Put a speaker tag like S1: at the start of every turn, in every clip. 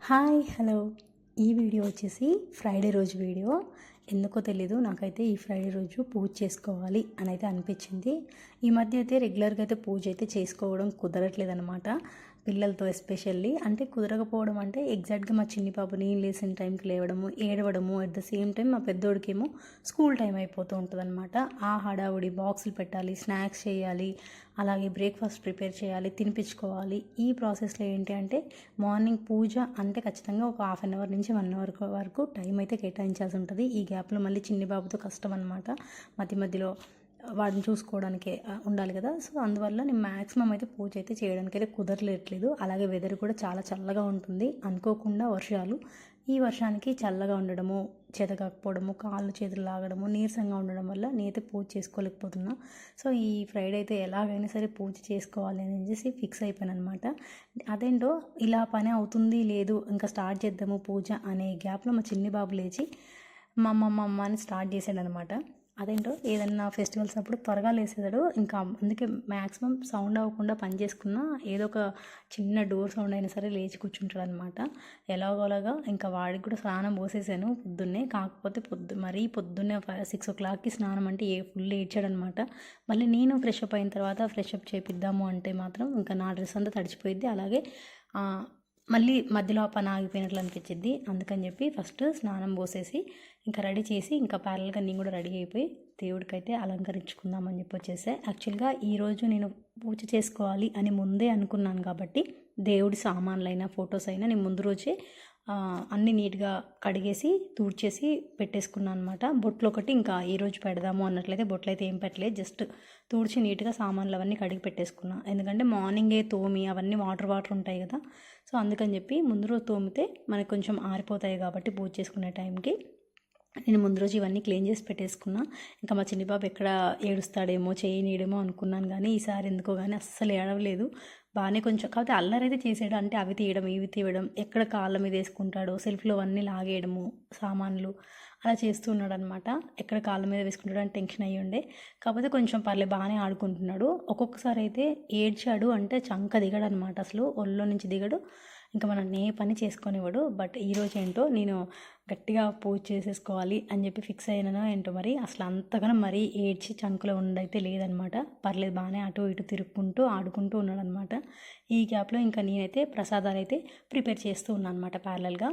S1: Hi hello. ఈ video వచ్చేసి Friday రోజు వీడియో. ఎందుకో తెలీదు నాకైతే ఈ ఫ్రైడే రోజు పూజ చేసుకోవాలి అని అయితే అనిపించింది. ఈ మధ్య అయితే రెగ్యులర్గా అయితే పూజ అయితే చేసుకోవడం కుదరట్లేదు అనమాట పిల్లలతో ఎస్పెషల్లీ అంటే కుదరకపోవడం అంటే ఎగ్జాక్ట్గా మా చిన్ని పాప నేను లేసిన టైంకి లేవడము ఏడవడము అట్ ద సేమ్ టైం మా పెద్దోడికేమో స్కూల్ టైం అయిపోతూ ఉంటుంది అనమాట ఆ హడావుడి బాక్సులు పెట్టాలి స్నాక్స్ చేయాలి అలాగే బ్రేక్ఫాస్ట్ ప్రిపేర్ చేయాలి తినిపించుకోవాలి. ఈ ప్రాసెస్లో ఏంటి అంటే మార్నింగ్ పూజ అంటే ఖచ్చితంగా ఒక హాఫ్ అన్ అవర్ నుంచి వన్ అవర్ వరకు టైం అయితే కేటాయించాల్సి ఉంటుంది. ఈ గ్యాప్లో మళ్ళీ చిన్ని బాబుతో కష్టం అనమాట మధ్య మధ్యలో వాడిని చూసుకోవడానికి ఉండాలి కదా. సో అందువల్ల నేను మ్యాక్సిమం అయితే పూజ అయితే చేయడానికి అయితే కుదరలేట్లేదు. అలాగే వెదర్ కూడా చాలా చల్లగా ఉంటుంది. అనుకోకుండా వర్షాలు. ఈ వర్షానికి చల్లగా ఉండడము చేతకాకపోవడము కాళ్ళు చేతులు లాగడము నీరసంగా ఉండడం వల్ల నేనైతే పూజ చేసుకోలేకపోతున్నా. సో ఈ ఫ్రైడే అయితే ఎలాగైనా సరే పూజ చేసుకోవాలి అని చెప్పేసి ఫిక్స్ అయిపోయాను అనమాట అదేంటో ఇలా పని అవుతుంది లేదు ఇంకా స్టార్ట్ చేద్దాము పూజ అనే గ్యాప్లో మా చిన్ని బాబు లేచి మా అమ్మ మా అమ్మ అని స్టార్ట్ చేశాడనమాట అదేంటో? ఏదన్నా ఫెస్టివల్స్ అప్పుడు త్వరగా లేసేదాడు. ఇంకా అందుకే మ్యాక్సిమం సౌండ్ అవ్వకుండా పని చేసుకున్నా ఏదో ఒక చిన్న డోర్ సౌండ్ అయినా సరే లేచి కూర్చుంటాడు అనమాట ఎలాగోలాగా ఇంకా వాడికి కూడా స్నానం పోసేసాను పొద్దున్నే. కాకపోతే పొద్దు మరీ పొద్దున్నే సిక్స్ ఓ క్లాక్కి స్నానం అంటే ఏ ఫుల్ ఏడ్చాడనమాట మళ్ళీ నేను ఫ్రెష్ అప్ అయిన తర్వాత ఫ్రెష్ అప్ చేపిద్దాము అంటే మాత్రం ఇంకా నా డ్రెస్ అంతా తడిచిపోయిద్ది. అలాగే మళ్ళీ మధ్యలో ఆ పని ఆగిపోయినట్లు అనిపించింది అందుకని చెప్పి ఫస్ట్ స్నానం పోసేసి ఇంకా రెడీ చేసి ఇంకా ప్యారల్గా నేను కూడా రెడీ అయిపోయి దేవుడికైతే అలంకరించుకుందామని చెప్పి వచ్చేసే. యాక్చువల్గా ఈరోజు నేను పూజ చేసుకోవాలి అని ముందే అనుకున్నాను కాబట్టి దేవుడి సామాన్లైనా ఫొటోస్ అయినా నేను ముందు రోజే అన్ని నీట్గా కడిగేసి తూడ్చేసి పెట్టేసుకున్నాను అనమాట బొట్లు ఒకటి ఇంకా ఈరోజు పెడదాము అన్నట్లయితే బొట్లు అయితే ఏం పెట్టలేదు. జస్ట్ తూడ్చి నీట్గా సామాన్లు అవన్నీ కడిగి పెట్టేసుకున్నా. ఎందుకంటే మార్నింగే తోమి అవన్నీ వాటర్ వాటర్ ఉంటాయి కదా. సో అందుకని చెప్పి ముందు రోజు తోమితే మనకి కొంచెం ఆరిపోతాయి కాబట్టి పూజ చేసుకునే టైంకి నేను ముందు రోజు ఇవన్నీ క్లీన్ చేసి పెట్టేసుకున్నా. ఇంకా మా చిన్ని బాబు ఎక్కడ ఏడుస్తాడేమో చేయనీయడేమో అనుకున్నాను కానీ ఈసారి ఎందుకో కానీ అస్సలు ఏడవలేదు. బాగానే కొంచెం కాకపోతే అల్లరి అయితే చేసాడు అంటే అవి తీయడం ఇవి తీయడం ఎక్కడ కాళ్ళ మీద వేసుకుంటాడో సెల్ఫ్లో అన్నీ లాగేయడము సామాన్లు అలా చేస్తూ ఉన్నాడు అనమాట ఎక్కడ కాళ్ళ మీద వేసుకుంటాడు అని టెన్షన్ అయ్యి ఉండే. కాకపోతే కొంచెం పర్లే బాగానే ఆడుకుంటున్నాడు. ఒక్కొక్కసారి అయితే ఏడ్చాడు అంటే చంక దిగడు అనమాట అసలు ఒళ్ళో నుంచి దిగడు. ఇంకా మనం ఏ పని చేసుకునేవాడు బట్ ఈరోజు ఏంటో నేను గట్టిగా పూజ చేసేసుకోవాలి అని చెప్పి ఫిక్స్ అయినానో ఏంటో మరి అసలు అంతగానో మరీ ఏడ్చి చంకులో ఉండైతే లేదనమాట. పర్లేదు బాగానే అటు ఇటు తిరుక్కుంటూ ఆడుకుంటూ ఉన్నాడనమాట. ఈ గ్యాప్లో ఇంకా నేనైతే ప్రసాదాలు అయితే ప్రిపేర్ చేస్తూ ఉన్నాను అనమాట ప్యారలల్గా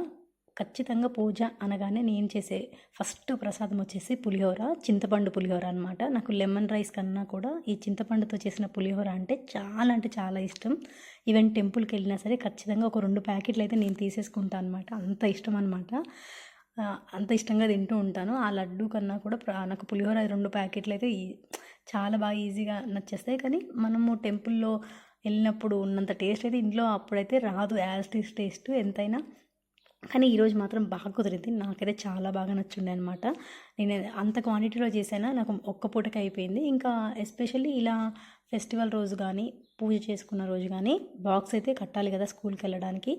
S1: ఖచ్చితంగా పూజ అనగానే నేను చేసే ఫస్ట్ ప్రసాదం వచ్చేసి పులిహోర చింతపండు పులిహోర అనమాట నాకు లెమన్ రైస్ కన్నా కూడా ఈ చింతపండుతో చేసిన పులిహోర అంటే చాలా అంటే చాలా ఇష్టం. ఈవెన్ టెంపుల్కి వెళ్ళినా సరే ఖచ్చితంగా ఒక రెండు ప్యాకెట్లు అయితే నేను తీసేసుకుంటాను అనమాట అంత ఇష్టం అనమాట అంత ఇష్టంగా తింటూ ఉంటాను. ఆ లడ్డు కన్నా కూడా నాకు పులిహోర రెండు ప్యాకెట్లు అయితే ఈ- చాలా బాగా ఈజీగా నచ్చేస్తాయి. కానీ మనము టెంపుల్లో వెళ్ళినప్పుడు ఉన్నంత టేస్ట్ అయితే ఇంట్లో అప్పుడైతే రాదు. యాజ్ టీస్ టేస్ట్ ఎంతైనా కానీ ఈరోజు మాత్రం బాగా కుదిరింది. నాకైతే చాలా బాగా నచ్చుండే అనమాట నేను అంత క్వాంటిటీలో చేసానా నాకు ఒక్క పూటకి అయిపోయింది. ఇంకా ఎస్పెషల్లీ ఇలా ఫెస్టివల్ రోజు కానీ పూజ చేసుకున్న రోజు కానీ బాక్స్ అయితే కట్టాలి కదా స్కూల్కి వెళ్ళడానికి.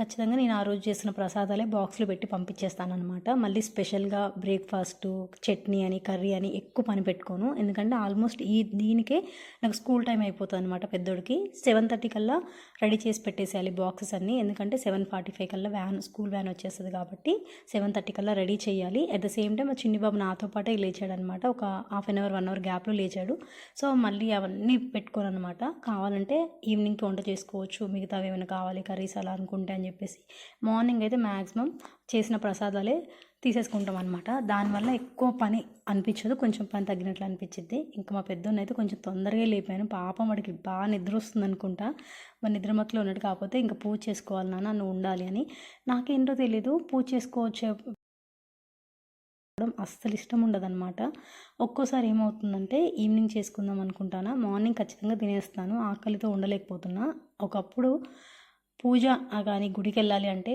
S1: ఖచ్చితంగా నేను ఆ రోజు చేసిన ప్రసాదాలే బాక్స్లో పెట్టి పంపించేస్తాను అనమాట మళ్ళీ స్పెషల్గా బ్రేక్ఫాస్ట్ చట్నీ అని కర్రీ అని ఎక్కువ పని పెట్టుకోను. ఎందుకంటే ఆల్మోస్ట్ ఈ దీనికే నాకు స్కూల్ టైం అయిపోతుంది అనమాట పెద్దోడికి. సెవెన్ థర్టీ కల్లా రెడీ చేసి పెట్టేసేయాలి బాక్సెస్ అన్నీ. ఎందుకంటే సెవెన్ ఫార్టీ ఫైవ్ కల్లా వ్యాన్ స్కూల్ వ్యాన్ వచ్చేస్తుంది కాబట్టి సెవెన్ థర్టీ కల్లా రెడీ చేయాలి. అట్ ద సేమ్ టైం మా చిన్నిబాబు నాతో పాటే లేచాడు అనమాట ఒక half an hour one hour గ్యాప్లో లేచాడు. సో మళ్ళీ అవన్నీ పెట్టుకోను అనమాట కావాలంటే ఈవినింగ్కి వంట చేసుకోవచ్చు. మిగతావి ఏమైనా కావాలి కర్రీస్ అలా అనుకుంటే అని చెప్పేసి మార్నింగ్ అయితే మ్యాక్సిమం చేసిన ప్రసాదాలే తీసేసుకుంటాం అనమాట దానివల్ల ఎక్కువ పని అనిపించదు. కొంచెం పని తగ్గినట్లు అనిపించింది ఇంకా మా పెద్దోన్న అయితే కొంచెం తొందరగా లేపాను. పాపం వాడికి బాగా నిద్ర వస్తుంది అనుకుంటా. మరి నిద్రమత్తులో ఉన్నట్టు కాకపోతే ఇంకా పూజ చేసుకోవాలి నాన్న నువ్వు ఉండాలి అని. నాకేంటో తెలీదు. పూజ చేసుకోవచ్చు అస్సలు ఇష్టం ఉండదన్నమాట. ఒక్కోసారి ఏమవుతుందంటే ఈవినింగ్ చేసుకుందాం అనుకుంటానా? మార్నింగ్ ఖచ్చితంగా తినేస్తాను. ఆకలితో ఉండలేకపోతున్నా. ఒకప్పుడు పూజ కానీ గుడికి వెళ్ళాలి అంటే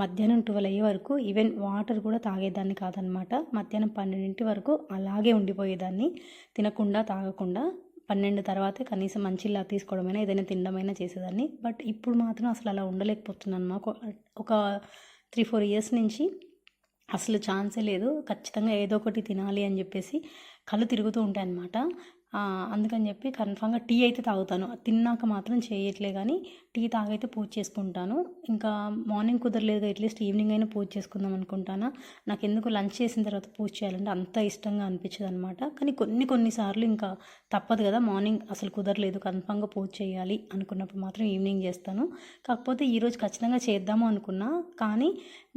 S1: మధ్యాహ్నం ట్వెల్వ్ అయ్యే వరకు ఈవెన్ వాటర్ కూడా తాగేదాన్ని కాదనమాట మధ్యాహ్నం పన్నెండింటి వరకు అలాగే ఉండిపోయేదాన్ని. తినకుండా తాగకుండా పన్నెండు తర్వాతే కనీసం మంచిలా తీసుకోవడమైనా ఏదైనా తినడమైనా చేసేదాన్ని. బట్ ఇప్పుడు మాత్రం అసలు అలా ఉండలేకపోతున్నాను. మాకు ఒక త్రీ ఫోర్ ఇయర్స్ నుంచి అసలు ఛాన్సే లేదు. ఖచ్చితంగా ఏదో ఒకటి తినాలి అని చెప్పేసి కళ్ళు తిరుగుతూ ఉంటాయి అన్నమాట అందుకని చెప్పి కన్ఫామ్గా టీ అయితే తాగుతాను. తిన్నాక మాత్రం చేయట్లే కానీ టీ తాగైతే పూజ చేసుకుంటాను. ఇంకా మార్నింగ్ కుదరలేదు అట్లీస్ట్ ఈవినింగ్ అయినా పూజ చేసుకుందాం అనుకుంటాను. నాకు ఎందుకు లంచ్ చేసిన తర్వాత పూజ చేయాలంటే అంత ఇష్టంగా అనిపించదు అనమాట కానీ కొన్ని కొన్నిసార్లు ఇంకా తప్పదు కదా మార్నింగ్ అసలు కుదరలేదు కన్ఫామ్గా పూజ చేయాలి అనుకున్నప్పుడు మాత్రం ఈవినింగ్ చేస్తాను. కాకపోతే ఈరోజు ఖచ్చితంగా చేద్దాము అనుకున్నా కానీ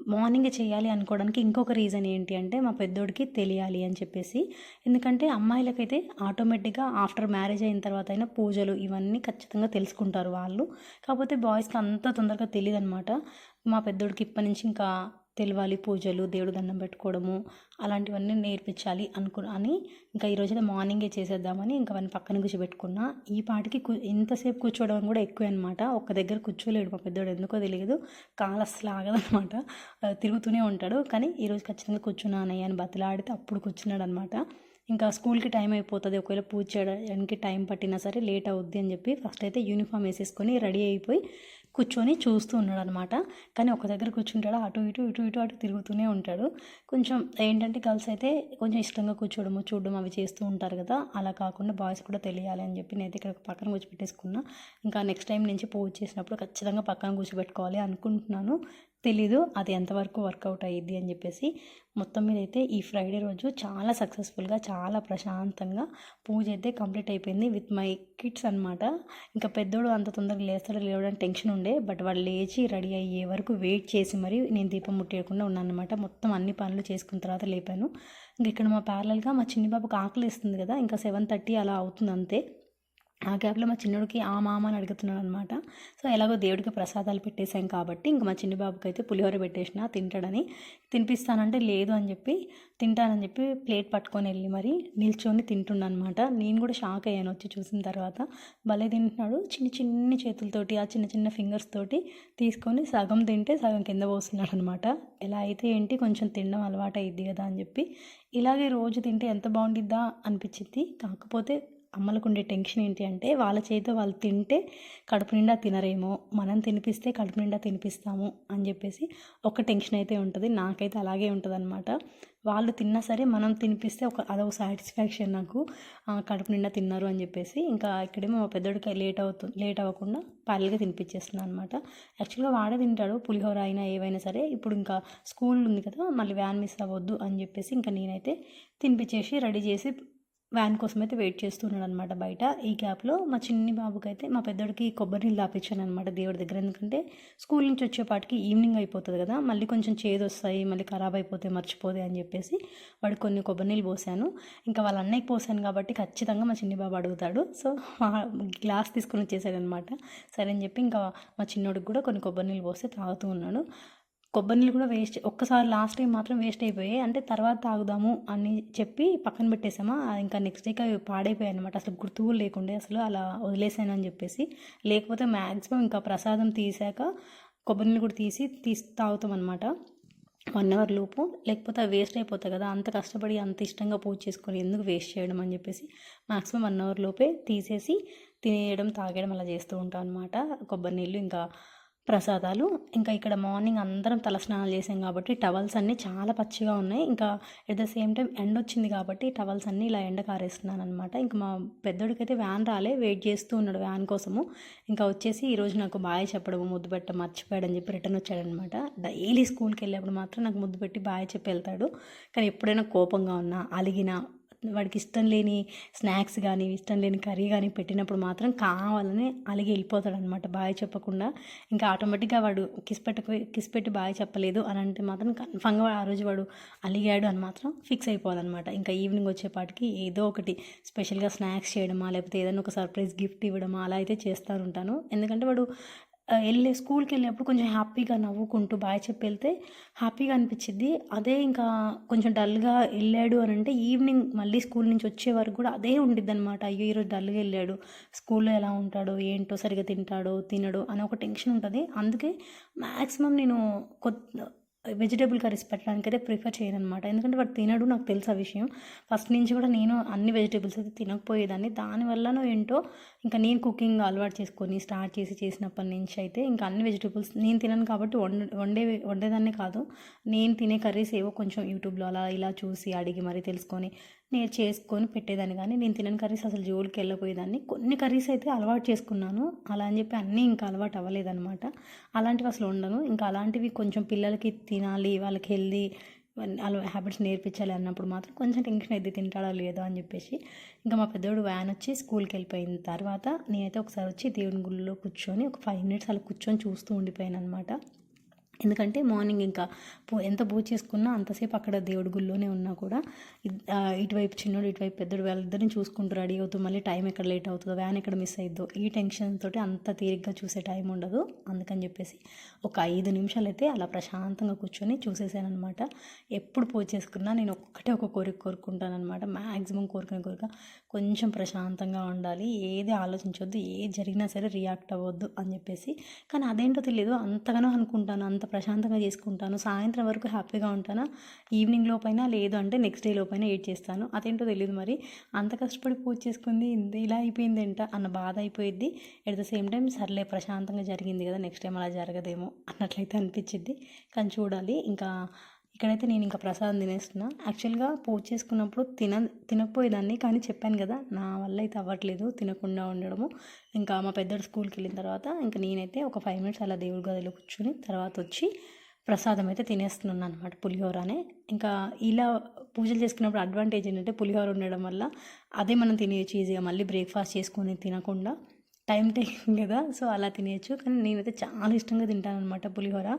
S1: మార్నింగ్ చేయాలి అనుకోవడానికి ఇంకొక రీజన్ ఏంటి అంటే మా పెద్దోడికి తెలియాలి అని చెప్పేసి. ఎందుకంటే అమ్మాయిలకైతే ఆటోమేటిక్ ఆటోమేటిక్గా ఆఫ్టర్ మ్యారేజ్ అయిన తర్వాత అయినా పూజలు ఇవన్నీ ఖచ్చితంగా తెలుసుకుంటారు వాళ్ళు. కాకపోతే బాయ్స్కి అంత తొందరగా తెలియదు అనమాట మా పెద్దోడికి ఇప్పటి నుంచి ఇంకా తెలివాలి పూజలు దేవుడు దండం పెట్టుకోవడము అలాంటివన్నీ నేర్పించాలి అనుకు అని ఇంకా ఈరోజైతే మార్నింగే చేసేద్దామని ఇంకా అవన్నీ పక్కన కూర్చోబెట్టుకున్నా. ఈ పాటికి కు ఎంతసేపు కూర్చోవడం కూడా ఎక్కువ అనమాట ఒక్క దగ్గర కూర్చోలేడు మా పెద్దోడు ఎందుకో తెలియదు. కాలు అస్సలు ఆగదనమాట తిరుగుతూనే ఉంటాడు. కానీ ఈరోజు ఖచ్చితంగా కూర్చున్నానయ్య అని బతిలాడితే అప్పుడు కూర్చున్నాడు అనమాట ఇంకా స్కూల్కి టైం అయిపోతుంది. ఒకవేళ పూజ చేయడానికి టైం పట్టినా సరే లేట్ అవుద్ది అని చెప్పి ఫస్ట్ అయితే యూనిఫామ్ వేసేసుకొని రెడీ అయిపోయి కూర్చొని చూస్తూ ఉన్నాడు అనమాట కానీ ఒక దగ్గర కూర్చుంటాడు అటు ఇటు ఇటు ఇటు అటు తిరుగుతూనే ఉంటాడు. కొంచెం ఏంటంటే గర్ల్స్ అయితే కొంచెం ఇష్టంగా కూర్చోవడము చూడడం అవి చేస్తూ ఉంటారు కదా. అలా కాకుండా బాయ్స్ కూడా తెలియాలి అని చెప్పి నేనైతే ఇక్కడ పక్కన కూర్చోబెట్టేసుకున్నా. ఇంకా నెక్స్ట్ టైం నుంచి పూజ చేసినప్పుడు ఖచ్చితంగా పక్కన కూర్చోబెట్టుకోవాలి అనుకుంటున్నాను. తెలీదు అది ఎంతవరకు వర్కౌట్ అయ్యిద్ది అని చెప్పేసి మొత్తం మీద అయితే ఈ ఫ్రైడే రోజు చాలా సక్సెస్ఫుల్గా చాలా ప్రశాంతంగా పూజ అయితే కంప్లీట్ అయిపోయింది విత్ మై కిడ్స్ అనమాట ఇంకా పెద్దోడు అంత తొందరగా లేస్తాడో లేవడానికి టెన్షన్ ఉండే బట్ వాళ్ళు లేచి రెడీ అయ్యే వరకు వెయిట్ చేసి మరి నేను దీపం ముట్టేయకుండా ఉన్నాను అనమాట మొత్తం అన్ని పనులు చేసుకున్న తర్వాత లేపాను. ఇంకా ఇక్కడ మా ప్యారలల్గా మా చిన్ని బాబుకి ఆకలి వేస్తుంది కదా ఇంకా సెవెన్ థర్టీ అలా అవుతుంది అంతే. ఆ గ్యాప్లో మా చిన్నోడికి ఆ మామ అని అడుగుతున్నాడు అనమాట సో ఎలాగో దేవుడికి ప్రసాదాలు పెట్టేశాం కాబట్టి ఇంక మా చిన్ని బాబుకి అయితే పులిహోర పెట్టేసిన తింటాడని తినిపిస్తానంటే లేదు అని చెప్పి తింటానని చెప్పి ప్లేట్ పట్టుకొని వెళ్ళి మరి నిల్చొని తింటుండనమాట నేను కూడా షాక్ అయ్యాను వచ్చి చూసిన తర్వాత. భలే తింటున్నాడు. చిన్న చిన్ని చేతులతోటి ఆ చిన్న చిన్న ఫింగర్స్ తోటి తీసుకొని సగం తింటే సగం కింద పోస్తున్నాడు అనమాట ఎలా అయితే ఏంటి కొంచెం తినడం అలవాటు అయింది కదా అని చెప్పి. ఇలాగే రోజు తింటే ఎంత బాగుండిద్దా అనిపించింది కాకపోతే అమ్మలకు ఉండే టెన్షన్ ఏంటి అంటే వాళ్ళ చేతితో వాళ్ళు తింటే కడుపు నిండా తినరేమో మనం తినిపిస్తే కడుపు నిండా తినిపిస్తాము అని చెప్పేసి ఒక టెన్షన్ అయితే ఉంటుంది. నాకైతే అలాగే ఉంటుంది అనమాట వాళ్ళు తిన్నా సరే మనం తినిపిస్తే ఒక అదొక సాటిస్ఫాక్షన్ నాకు. కడుపు నిండా తిన్నారు అని చెప్పేసి ఇంకా ఇక్కడేమో మా పెద్దోడికి లేట్ అవుతుంది లేట్ అవ్వకుండా పాలగా తినిపించేస్తున్నాను అనమాట యాక్చువల్గా వాడే తింటాడు పులిహోర అయినా ఏవైనా సరే. ఇప్పుడు ఇంకా స్కూల్ ఉంది కదా మళ్ళీ వ్యాన్ మిస్ అవ్వద్దు అని చెప్పేసి ఇంకా నేనైతే తినిపించేసి రెడీ చేసి వ్యాన్ కోసం అయితే వెయిట్ చేస్తున్నాడు అనమాట బయట. ఈ గ్యాప్లో మా చిన్ని బాబుకి అయితే మా పెద్దోడికి కొబ్బరి నీళ్ళు తాపించాను అనమాట దేవుడి దగ్గర. ఎందుకంటే స్కూల్ నుంచి వచ్చేపాటికి ఈవినింగ్ అయిపోతుంది కదా మళ్ళీ కొంచెం చేదు వస్తాయి మళ్ళీ ఖరాబ్ అయిపోతే మర్చిపోతే అని చెప్పేసి వాడు కొన్ని కొబ్బరి నీళ్ళు పోసాను. ఇంకా వాళ్ళ అన్నయ్యకి పోసాను కాబట్టి ఖచ్చితంగా మా చిన్ని బాబు అడుగుతాడు. సో గ్లాస్ తీసుకొని వచ్చేసాడు అనమాట సరే అని చెప్పి ఇంకా మా చిన్నోడికి కూడా కొన్ని కొబ్బరి నీళ్ళు పోస్తే తాగుతూ ఉన్నాడు. కొబ్బరి నీళ్ళు కూడా వేస్ట్ ఒక్కసారి లాస్ట్ టైం మాత్రం వేస్ట్ అయిపోయాయి. అంటే తర్వాత తాగుదాము అని చెప్పి పక్కన పెట్టేసామా? ఇంకా నెక్స్ట్ డేకి అవి పాడైపోయాయి అనమాట అసలు గుర్తు లేకుండే అసలు అలా వదిలేసాను అని చెప్పేసి. లేకపోతే మ్యాక్సిమం ఇంకా ప్రసాదం తీసాక కొబ్బరి నీళ్ళు కూడా తీసి తీసి తాగుతాం అనమాట వన్ అవర్ లోపు. లేకపోతే అవి వేస్ట్ అయిపోతాయి కదా అంత కష్టపడి అంత ఇష్టంగా పూజ చేసుకొని ఎందుకు వేస్ట్ చేయడం అని చెప్పేసి మాక్సిమం వన్ అవర్ లోపే తీసేసి తినేయడం తాగేయడం అలా చేస్తూ ఉంటాం అనమాట కొబ్బరి నీళ్ళు ఇంకా ప్రసాదాలు. ఇంకా ఇక్కడ మార్నింగ్ అందరం తలస్నానాలు చేసాం కాబట్టి టవల్స్ అన్నీ చాలా పచ్చిగా ఉన్నాయి. ఇంకా ఎట్ ద సేమ్ టైం ఎండ వచ్చింది కాబట్టి టవల్స్ అన్నీ ఇలా ఎండ కారేస్తున్నాను అనమాట ఇంకా మా పెద్దోడికైతే వ్యాన్ రాలే వెయిట్ చేస్తూ ఉన్నాడు వ్యాన్ కోసము. ఇంకా వచ్చేసి ఈరోజు నాకు బాయ్ చెప్పడం ముద్దు పెట్ట మర్చిపోయాడని చెప్పి రిటర్న్ వచ్చాడనమాట డైలీ స్కూల్కి వెళ్ళేప్పుడు మాత్రం నాకు ముద్దు పెట్టి బాయ్ చెప్పి వెళ్తాడు. కానీ ఎప్పుడైనా కోపంగా ఉన్నా అలిగినా వాడికి ఇష్టం లేని స్నాక్స్ కానీ ఇష్టం లేని కర్రీ కానీ పెట్టినప్పుడు మాత్రం కావాలని అలాగే వెళ్ళిపోతాడు అనమాట బాయ్ చెప్పకుండా ఇంకా ఆటోమేటిక్గా వాడు కిస్ పెట్టకు కిస్ పెట్టి బాయ్ చెప్పలేదు అని అంటే మాత్రం కన్ఫామ్గా ఆ రోజు వాడు అలిగాడు అని మాత్రం ఫిక్స్ అయిపోవాలన్నమాట. ఇంకా ఈవినింగ్ వచ్చేపాటికి ఏదో ఒకటి స్పెషల్గా స్నాక్స్ చేయడమా లేకపోతే ఏదైనా ఒక సర్ప్రైజ్ గిఫ్ట్ ఇవ్వడమా అలా అయితే చేస్తూ ఉంటాను. ఎందుకంటే వాడు వెళ్ళే స్కూల్కి వెళ్ళినప్పుడు కొంచెం హ్యాపీగా నవ్వుకుంటూ బాయ్ చెప్పి వెళ్తే హ్యాపీగా అనిపించింది అదే ఇంకా కొంచెం డల్గా వెళ్ళాడు అని అంటే ఈవినింగ్ మళ్ళీ స్కూల్ నుంచి వచ్చే వరకు కూడా అదే ఉండిద్ది అనమాట అయ్యో ఈరోజు డల్గా వెళ్ళాడు. స్కూల్లో ఎలా ఉంటాడో ఏంటో సరిగా తింటాడో తినడు అని ఒక టెన్షన్ ఉంటుంది. అందుకే మ్యాక్సిమం నేను కొత్త వెజిటేబుల్ కర్రీస్ పెట్టడానికి అయితే ప్రిఫర్ చేయను అనమాట ఎందుకంటే వాడు తినడు నాకు తెలుసు ఆ విషయం. ఫస్ట్ నుంచి కూడా నేను అన్ని వెజిటేబుల్స్ అయితే తినకపోయేదాన్ని. దానివల్లనో ఏంటో ఇంకా నేను కుకింగ్ అలవాటు చేసుకొని స్టార్ట్ చేసి చేసినప్పటి నుంచి అయితే ఇంకా అన్ని వెజిటేబుల్స్ నేను తినను కాబట్టి వండే వండే వండేదాన్ని కాదు. నేను తినే కర్రీస్ ఏవో కొంచెం యూట్యూబ్లో అలా ఇలా చూసి అడిగి మరీ తెలుసుకొని నేను చేసుకొని పెట్టేదాన్ని. కానీ నేను తినని కర్రీస్ అసలు జోలికి వెళ్ళిపోయేదాన్ని కొన్ని కర్రీస్ అయితే అలవాటు చేసుకున్నాను. అలా అని చెప్పి అన్నీ ఇంకా అలవాటు అవ్వలేదన్నమాట. అలాంటివి అసలు ఉండను. ఇంకా అలాంటివి కొంచెం పిల్లలకి తినాలి వాళ్ళకి హెల్దీ వాళ్ళ హ్యాబిట్స్ నేర్పించాలి అన్నప్పుడు మాత్రం కొంచెం టెన్షన్ అయితే తింటాడా లేదో అని చెప్పేసి ఇంకా మా పెద్దోడు వ్యాన్ వచ్చి స్కూల్కి వెళ్ళిపోయిన తర్వాత నేనైతే ఒకసారి వచ్చి దేవుని గుళ్ళో కూర్చొని ఒక ఫైవ్ మినిట్స్ అలా కూర్చొని చూస్తూ ఉండిపోయాను అనమాట ఎందుకంటే మార్నింగ్ ఇంకా పూ ఎంత పూజ చేసుకున్నా అంతసేపు అక్కడ దేవుడి గుళ్ళోనే ఉన్నా కూడా ఇటువైపు చిన్నోడు ఇటువైపు పెద్దోడు వాళ్ళిద్దరిని చూసుకుంటూ రెడీ అవుతూ మళ్ళీ టైం ఎక్కడ లేట్ అవుతుందో వ్యాన్ ఎక్కడ మిస్ అయిద్దో ఈ టెన్షన్ తోటి అంత తీరిగ్గా చూసే టైం ఉండదు. అందుకని చెప్పేసి ఒక ఐదు నిమిషాలు అయితే అలా ప్రశాంతంగా కూర్చొని చూసేసాను అనమాట ఎప్పుడు పూజ చేసుకున్నా నేను ఒక్కటే ఒక కోరిక కోరుకుంటానమాట మ్యాక్సిమం కోరుకునే కోరిక కొంచెం ప్రశాంతంగా ఉండాలి. ఏది ఆలోచించవద్దు ఏది జరిగినా సరే రియాక్ట్ అవ్వద్దు అని చెప్పేసి. కానీ అదేంటో తెలియదు అంతగానో అనుకుంటాను. అంత ప్రశాంతంగా చేసుకుంటాను. సాయంత్రం వరకు హ్యాపీగా ఉంటాను? ఈవినింగ్ లోపైనా లేదు అంటే నెక్స్ట్ డే లోపైనా ఏడ్ చేస్తాను. అదేంటో తెలియదు మరి. అంత కష్టపడి పూజ చేసుకుంది ఇంత ఇలా అయిపోయింది ఏంట అన్న బాధ అయిపోయింది ఎట్ ద సేమ్ టైం సర్లే ప్రశాంతంగా జరిగింది కదా నెక్స్ట్ టైం అలా జరగదేమో అన్నట్లయితే అనిపించింది కానీ చూడాలి. ఇంకా ఇక్కడైతే నేను ఇంకా ప్రసాదం తినేస్తున్నా. యాక్చువల్గా పూజ చేసుకున్నప్పుడు తిన తినకపోయేదాన్ని కానీ చెప్పాను కదా నా వల్ల అయితే అవ్వట్లేదు తినకుండా ఉండడము. ఇంకా మా పెద్దడు స్కూల్కి వెళ్ళిన తర్వాత ఇంకా నేనైతే ఒక ఫైవ్ మినిట్స్ అలా దేవుడి గదిలో కూర్చుని తర్వాత వచ్చి ప్రసాదం అయితే తినేస్తున్నాను అనమాట పులిహోరనే. ఇంకా ఇలా పూజలు చేసుకున్నప్పుడు అడ్వాంటేజ్ ఏంటంటే పులిహోర ఉండడం వల్ల అదే మనం తినేయచ్చు ఈజీగా మళ్ళీ బ్రేక్ఫాస్ట్ చేసుకొని తినకుండా టైం టేకింగ్ కదా సో అలా తినేయచ్చు. కానీ నేనైతే చాలా ఇష్టంగా తింటాను అనమాట పులిహోర.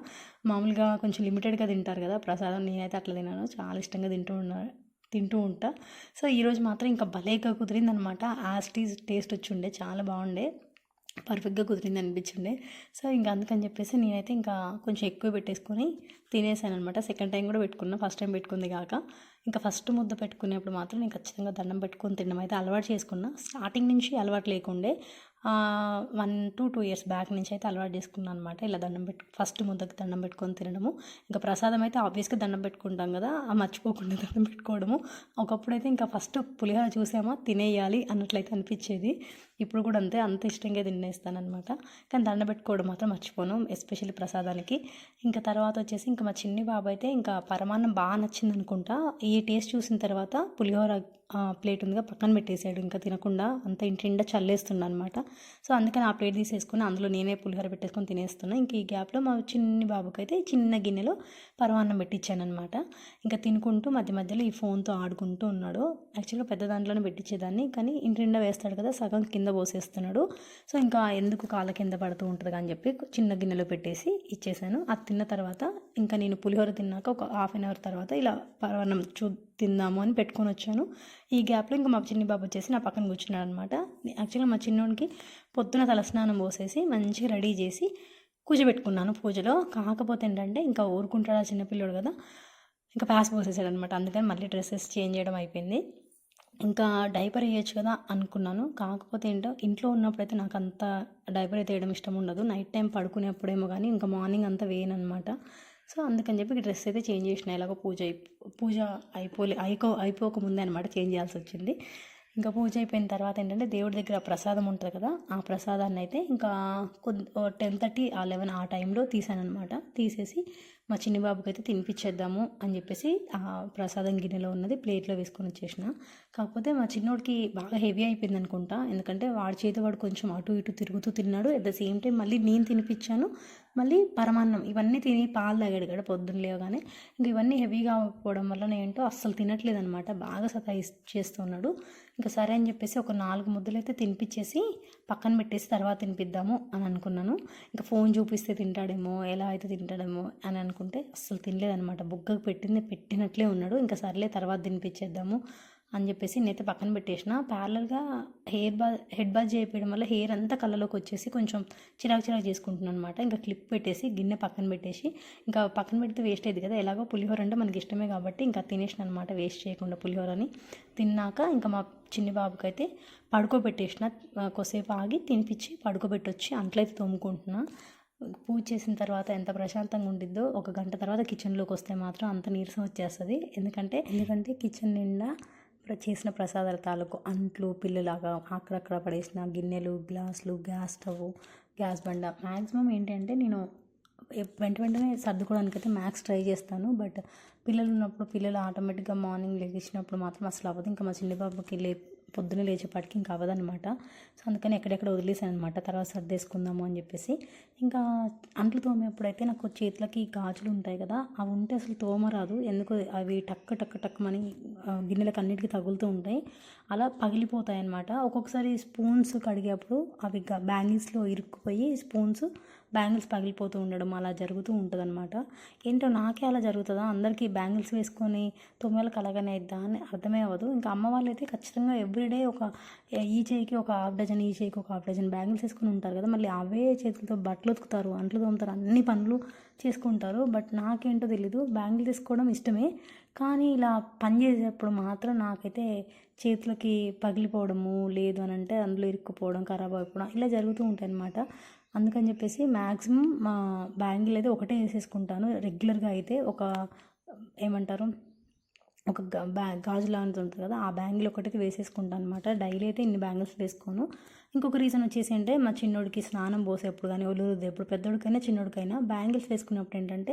S1: మామూలుగా కొంచెం లిమిటెడ్గా తింటారు కదా ప్రసాదం నేనైతే అట్లా తిన్నాను చాలా ఇష్టంగా తింటూ ఉన్నా తింటూ ఉంటా. సో ఈరోజు మాత్రం ఇంకా భలేగా కుదిరిందనమాట ఆస్టీస్ టేస్ట్ వచ్చి ఉండే చాలా బాగుండే. పర్ఫెక్ట్గా కుదిరింది అనిపించిండే. సో ఇంకా అందుకని చెప్పేసి నేనైతే ఇంకా కొంచెం ఎక్కువ పెట్టేసుకొని తినేసాను అనమాట సెకండ్ టైం కూడా పెట్టుకున్నా ఫస్ట్ టైం పెట్టుకుంది కాక. ఇంకా ఫస్ట్ ముద్ద పెట్టుకునేప్పుడు మాత్రం నేను ఖచ్చితంగా దండం పెట్టుకొని తినడం అయితే అలవాటు చేసుకున్నా. స్టార్టింగ్ నుంచి అలవాటు లేకుండే. One to two years back నుంచి అయితే అలవాటు చేసుకున్నాను అనమాట ఇలా దండం పెట్టు ఫస్ట్ ముద్దకి దండం పెట్టుకొని తినడము. ఇంకా ప్రసాదం అయితే ఆబ్వియస్గా దండం పెట్టుకుంటాం కదా ఆ మర్చిపోకుండా దండం పెట్టుకోవడము. ఒకప్పుడు అయితే ఇంకా ఫస్ట్ పులిహోర చూసామా తినేయాలి అన్నట్లయితే అనిపించేది. ఇప్పుడు కూడా అంతే అంత ఇష్టంగా తినేస్తానమాట కానీ దండ పెట్టుకోవడం మాత్రం మర్చిపోను ఎస్పెషల్లీ ప్రసాదానికి. ఇంకా తర్వాత వచ్చేసి ఇంకా మా చిన్ని బాబు అయితే ఇంకా పరమాన్నం బాగా నచ్చింది అనుకుంటా ఈ టేస్ట్ చూసిన తర్వాత పులిహోర ప్లేట్ ఉందిగా పక్కన పెట్టేసాడు. ఇంకా తినకుండా అంత ఇంటి నిండా అనమాట సో అందుకని ఆ ప్లేట్ తీసేసుకుని అందులో నేనే పులిహోర పెట్టేసుకొని తినేస్తున్నా. ఇంక ఈ గ్యాప్లో మా చిన్ని బాబుకి అయితే చిన్న గిన్నెలో పరమాన్నం పెట్టించాను అనమాట ఇంకా తినుకుంటూ మధ్య మధ్యలో ఈ ఫోన్తో ఆడుకుంటూ ఉన్నాడు. యాక్చువల్గా పెద్ద దాంట్లోనే పెట్టించేదాన్ని కానీ ఇంటి నిండా వేస్తాడు కదా సగం కింద కింద పోసేస్తున్నాడు. సో ఇంకా ఎందుకు కాళ్ళ కింద పడుతూ ఉంటుంది అని చెప్పి చిన్న గిన్నెలో పెట్టేసి ఇచ్చేసాను. అది తిన్న తర్వాత ఇంకా నేను పులిహోర తిన్నాక ఒక హాఫ్ అన్ అవర్ తర్వాత ఇలా పరమాన్నం చూ తిందాము అని పెట్టుకొని వచ్చాను. ఈ గ్యాప్లో ఇంకా మా చిన్ని బాబు వచ్చేసి నా పక్కన కూర్చున్నాడు అనమాట యాక్చువల్గా మా చిన్నోడికి పొద్దున తలస్నానం పోసేసి మంచిగా రెడీ చేసి కూర్చోబెట్టుకున్నాను పూజలో. కాకపోతే ఏంటంటే ఇంకా ఊరుకుంటాడా చిన్నపిల్లోడు కదా ఇంకా ప్యాస్ పోసేసాడు అనమాట అందుకని మళ్ళీ డ్రెస్సెస్ చేంజ్ చేయడం అయిపోయింది. ఇంకా డైపర్ వేయచ్చు కదా అనుకున్నాను. కాకపోతే ఏంటో ఇంట్లో ఉన్నప్పుడైతే నాకు అంత డైపర్ అయితే వేయడం ఇష్టం ఉండదు. నైట్ టైం పడుకునేప్పుడేమో కానీ ఇంకా మార్నింగ్ అంతా వేయను అనమాట సో అందుకని చెప్పి డ్రెస్ అయితే చేంజ్ చేసిన. ఎలాగో పూజ అయి పూజ అయిపోలే అయిపో అయిపోక ముందే అనమాట చేంజ్ చేయాల్సి వచ్చింది. ఇంకా పూజ అయిపోయిన తర్వాత ఏంటంటే దేవుడి దగ్గర ప్రసాదం ఉంటుంది కదా ఆ ప్రసాదాన్ని అయితే ఇంకా కొద్ది టెన్ థర్టీ ఆ లెవెన్ ఆ టైంలో తీసాను అనమాట తీసేసి మా చిన్న బాబుకి అయితే తినిపించేద్దాము అని చెప్పేసి ఆ ప్రసాదం గిన్నెలో ఉన్నది ప్లేట్లో వేసుకొని వచ్చేసిన. కాకపోతే మా చిన్నోడికి బాగా హెవీ అయిపోయింది అనుకుంటా. ఎందుకంటే వాడి చేతి వాడు కొంచెం అటు ఇటు తిరుగుతూ తిన్నాడు. అట్ ద సేమ్ టైం మళ్ళీ నేను తినిపించాను మళ్ళీ పరమాన్నం ఇవన్నీ తిని పాలు తాగాడు కదా పొద్దున్న లేవగానే. ఇంక ఇవన్నీ హెవీగా అవ్వకపోవడం వల్ల ఏంటో అస్సలు తినట్లేదు అనమాట బాగా సతాయి చేస్తున్నాడు. ఇంకా సరే అని చెప్పేసి ఒక నాలుగు ముద్దలు అయితే తినిపించేసి పక్కన పెట్టేసి తర్వాత తినిపిద్దాము అని అనుకున్నాను. ఇంకా ఫోన్ చూపిస్తే తింటాడేమో ఎలా అయితే తింటాడేమో అని అనుకుంటే అస్సలు తినలేదనమాట. బుగ్గకు పెట్టింది పెట్టినట్లే ఉన్నాడు. ఇంకా సర్లే తర్వాత తినిపించేద్దాము అని చెప్పేసి నేనైతే పక్కన పెట్టేసిన. ప్యారలల్గా హెయిర్ బా హెడ్ బాత్ చేయడం వల్ల హెయిర్ అంతా కళ్ళలోకి వచ్చేసి కొంచెం చిరాకు చిరాకు చేసుకుంటున్నాను అనమాట ఇంకా క్లిప్ పెట్టేసి గిన్నె పక్కన పెట్టేసి ఇంకా పక్కన పెడితే వేస్ట్ అయ్యేది కదా. ఎలాగో పులిహోర అంటే మనకి ఇష్టమే కాబట్టి ఇంకా తినేసిన అనమాట వేస్ట్ చేయకుండా పులిహోరని. తిన్నాక ఇంకా మా చిన్ని బాబుకి అయితే పడుకోబెట్టేసిన. కొసేపు కొద్దిసేపు ఆగి తినిపించి పడుకోబెట్టొచ్చి అంట్లయితే తోముకుంటున్నా. పూజ చేసిన తర్వాత ఎంత ప్రశాంతంగా ఉండిద్దో ఒక గంట తర్వాత కిచెన్లోకి వస్తే మాత్రం అంత నీరసం వచ్చేస్తుంది. ఎందుకంటే ఎందుకంటే కిచెన్ నిండా చేసిన ప్రసాదాల తాలూకు అంట్లు పిల్లలాగా అక్కడక్కడ పడేసిన గిన్నెలు గ్లాసులు గ్యాస్ స్టవ్ గ్యాస్ బండ. మ్యాక్సిమం ఏంటంటే నేను వెంట వెంటనే సర్దుకోవడానికి అయితే మ్యాక్స్ ట్రై చేస్తాను. బట్ పిల్లలు ఉన్నప్పుడు పిల్లలు ఆటోమేటిక్గా మార్నింగ్ లేచినప్పుడు మాత్రం అసలు అవ్వదు. ఇంకా మా చిన్న లే పొద్దున్నే లేచేపాటికి ఇంకా అవ్వదనమాట సో అందుకని ఎక్కడెక్కడ వదిలేసాను అనమాట తర్వాత సర్దేసుకుందాము అని చెప్పేసి. ఇంకా అంట్లు తోమేప్పుడైతే నాకు చేతులకి గాజులు ఉంటాయి కదా అవి ఉంటే అసలు తోమరాదు. ఎందుకు అవి టక్ టక్ టక్మని ఆ, గిన్నెలకు అన్నిటికీ తగులుతూ ఉంటాయి. అలా పగిలిపోతాయి అనమాట ఒక్కొక్కసారి స్పూన్స్ కడిగేప్పుడు అవి బ్యాంగిల్స్లో ఇరుక్కుపోయి స్పూన్స్ బ్యాంగిల్స్ పగిలిపోతూ ఉండడం అలా జరుగుతూ ఉంటుంది అనమాట ఏంటో నాకే అలా జరుగుతుందా? అందరికీ బ్యాంగిల్స్ వేసుకొని తొమ్మిదిలకు అలాగనే ఇద్దా అని అర్థమే అవ్వదు. ఇంకా అమ్మ వాళ్ళు అయితే ఖచ్చితంగా ఎవ్రీడే ఒక ఈ చేయికి ఒక హాఫ్ డజన్ ఈ చేయికి ఒక హాఫ్ డజన్ బ్యాంగిల్స్ వేసుకొని ఉంటారు కదా. మళ్ళీ అవే చేతులతో బట్టలు ఉతుకుతారు అంట్లు తోముతారు అన్ని పనులు చేసుకుంటారు. బట్ నాకేంటో తెలీదు. బ్యాంగిల్ తీసుకోవడం ఇష్టమే. కానీ ఇలా పని చేసేటప్పుడు మాత్రం నాకైతే చేతులకి పగిలిపోవడము లేదు అని అంటే అందులో ఇరుక్కుపోవడం ఖరాబ్ అయిపోవడం ఇలా జరుగుతూ ఉంటాయి అన్నమాట అందుకని చెప్పేసి మ్యాక్సిమం మా బ్యాంగిల్ అయితే ఒకటే వేసేసుకుంటాను. రెగ్యులర్గా అయితే ఒక ఏమంటారు ఒక గా- బ్యా గాజు లాంటిది ఉంటుంది కదా ఆ బ్యాంగిల్ ఒకటి వేసేసుకుంటాను అనమాట డైలీ అయితే ఇన్ని బ్యాంగిల్స్ వేసుకోను. ఇంకొక రీజన్ వచ్చేసి అంటే మా చిన్నోడికి స్నానం పోసేప్పుడు కానీ ఒళ్ళు ఎప్పుడు పెద్దోడికైనా చిన్నోడికైనా బ్యాంగిల్స్ వేసుకున్నప్పుడు ఏంటంటే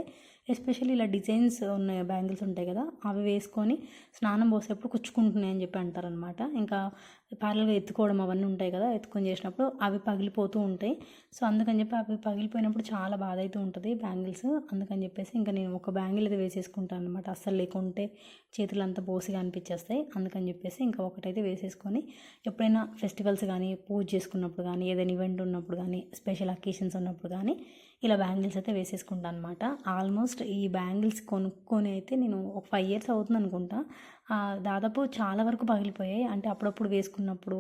S1: ఎస్పెషల్లీ ఇలా డిజైన్స్ ఉన్న బ్యాంగిల్స్ ఉంటాయి కదా అవి వేసుకొని స్నానం పోసేప్పుడు కుచ్చుకుంటున్నాయి అని చెప్పి అంటారనమాట ఇంకా పార్లర్గా ఎత్తుకోవడం అవన్నీ ఉంటాయి కదా ఎత్తుకొని చేసినప్పుడు అవి పగిలిపోతూ ఉంటాయి. సో అందుకని చెప్పి అవి పగిలిపోయినప్పుడు చాలా బాధ అయితే ఉంటుంది బ్యాంగిల్స్. అందుకని చెప్పేసి ఇంకా నేను ఒక బ్యాంగిల్ అయితే వేసేసుకుంటాను అనమాట అస్సలు లేకుంటే చేతులు అంతా బోసిగా అనిపించేస్తాయి. అందుకని చెప్పేసి ఇంకా ఒకటైతే వేసేసుకొని ఎప్పుడైనా ఫెస్టివల్స్ కానీ పూజ చేసుకున్నప్పుడు కానీ ఏదైనా ఈవెంట్ ఉన్నప్పుడు కానీ స్పెషల్ అకేషన్స్ ఉన్నప్పుడు కానీ ఇలా బ్యాంగిల్స్ అయితే వేసేసుకుంటాను అనమాట ఆల్మోస్ట్ ఈ బ్యాంగిల్స్ కొనుక్కొని అయితే నేను ఒక ఫైవ్ ఇయర్స్ అవుతుంది అనుకుంటా. దాదాపు చాలా వరకు పగిలిపోయాయి. అంటే అప్పుడప్పుడు వేసుకున్నప్పుడు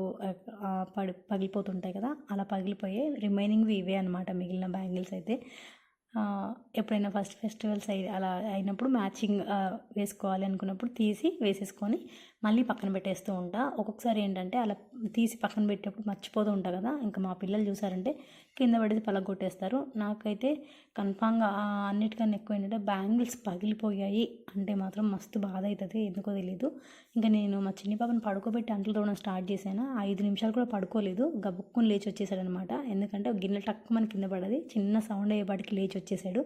S1: పడి పగిలిపోతుంటాయి కదా అలా పగిలిపోయాయి. రిమైనింగ్వి ఇవే అనమాట మిగిలిన బ్యాంగిల్స్ అయితే. ఎప్పుడైనా ఫస్ట్ ఫెస్టివల్స్ అయి అలా అయినప్పుడు మ్యాచింగ్ వేసుకోవాలి అనుకున్నప్పుడు తీసి వేసేసుకొని మళ్ళీ పక్కన పెట్టేస్తూ ఉంటా. ఒక్కొక్కసారి ఏంటంటే అలా తీసి పక్కన పెట్టేటప్పుడు మర్చిపోతూ ఉంటా కదా. ఇంకా మా పిల్లలు చూసారంటే కింద పడేసి పలగొట్టేస్తారు. నాకైతే కన్ఫామ్గా అన్నిటికన్నా ఎక్కువ ఏంటంటే బ్యాంగిల్స్ పగిలిపోయాయి అంటే మాత్రం మస్తు బాధ అవుతుంది ఎందుకో తెలియదు ఇంకా నేను మా చిన్ని పాపని పడుకోబెట్టి అంటలు తోడడం స్టార్ట్ చేశాను. ఐదు నిమిషాలు కూడా పడుకోలేదు. గబుక్కుని లేచి వచ్చేసాడనమాట ఎందుకంటే గిన్నె టక్ మన కింద పడది. చిన్న సౌండ్ అయ్యేపాటికి లేచి వచ్చేసాడు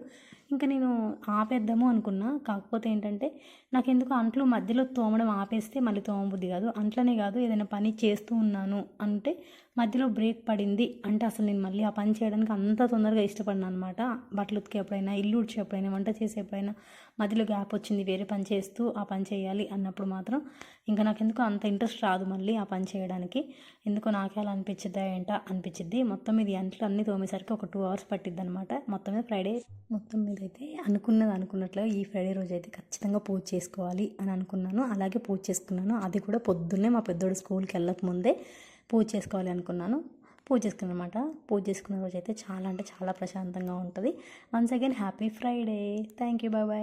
S1: ఇంకా నేను ఆపేద్దాము అనుకున్నా. కాకపోతే ఏంటంటే నాకు ఎందుకు అంట్లు మధ్యలో తోమడం ఆపేస్తే మళ్ళీ తోమబుద్ధి కాదు. అంట్లనే కాదు ఏదైనా పని చేస్తూ ఉన్నాను అంటే మధ్యలో బ్రేక్ పడింది. అంటే అసలు నేను మళ్ళీ ఆ పని చేయడానికి అంత తొందరగా ఇష్టపడినా అనమాట బట్టలు ఉతికి ఎప్పుడైనా ఇల్లు ఉడిచి ఎప్పుడైనా వంట చేసేప్పుడైనా మధ్యలో గ్యాప్ వచ్చింది. వేరే పని చేస్తూ ఆ పని చేయాలి అన్నప్పుడు మాత్రం ఇంకా నాకు ఎందుకు అంత ఇంట్రెస్ట్ రాదు మళ్ళీ ఆ పని చేయడానికి. ఎందుకో నాకే అలా అనిపించిద్దా ఏంట? అనిపించింది మొత్తం మీద ఎంట్లో అంట్లు అన్నీ తోమేసరికి ఒక టూ అవర్స్ పట్టిద్ది అనమాట మొత్తం మీద ఫ్రైడే మొత్తం మీద అయితే అనుకున్నది అనుకున్నట్లుగా ఈ ఫ్రైడే రోజు అయితే ఖచ్చితంగా పూజ చేసుకోవాలి అని అనుకున్నాను. అలాగే పూజ చేసుకున్నాను. అది కూడా పొద్దున్నే మా పెద్దోడు స్కూల్కి వెళ్ళక ముందే పూజ చేసుకోవాలి అనుకున్నాను. పూజ అనమాట పూజ చేసుకున్న రోజు అయితే చాలా అంటే చాలా ప్రశాంతంగా ఉంటుంది. Once again happy Friday thank you bye bye